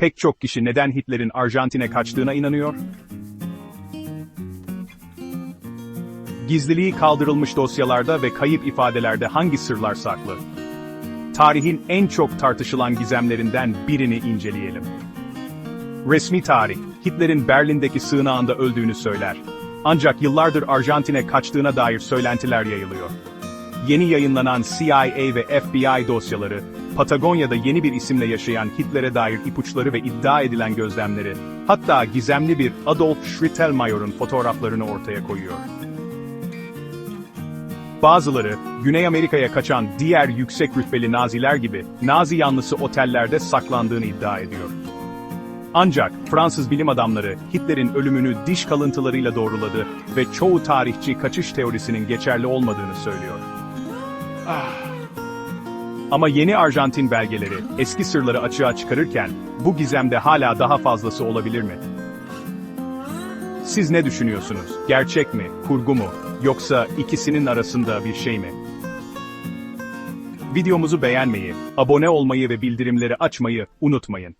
Pek çok kişi neden Hitler'in Arjantin'e kaçtığına inanıyor? Gizliliği kaldırılmış dosyalarda ve kayıp ifadelerde hangi sırlar saklı? Tarihin en çok tartışılan gizemlerinden birini inceleyelim. Resmi tarih, Hitler'in Berlin'deki sığınağında öldüğünü söyler. Ancak yıllardır Arjantin'e kaçtığına dair söylentiler yayılıyor. Yeni yayınlanan CIA ve FBI dosyaları, Patagonya'da yeni bir isimle yaşayan Hitler'e dair ipuçları ve iddia edilen gözlemleri, hatta gizemli bir Adolf Schrittelmayer'ın fotoğraflarını ortaya koyuyor. Bazıları, Güney Amerika'ya kaçan diğer yüksek rütbeli Naziler gibi, Nazi yanlısı otellerde saklandığını iddia ediyor. Ancak Fransız bilim adamları Hitler'in ölümünü diş kalıntılarıyla doğruladı ve çoğu tarihçi kaçış teorisinin geçerli olmadığını söylüyor. Ama yeni Arjantin belgeleri eski sırları açığa çıkarırken bu gizemde hala daha fazlası olabilir mi? Siz ne düşünüyorsunuz? Gerçek mi, kurgu mu, yoksa ikisinin arasında bir şey mi? Videomuzu beğenmeyi, abone olmayı ve bildirimleri açmayı unutmayın.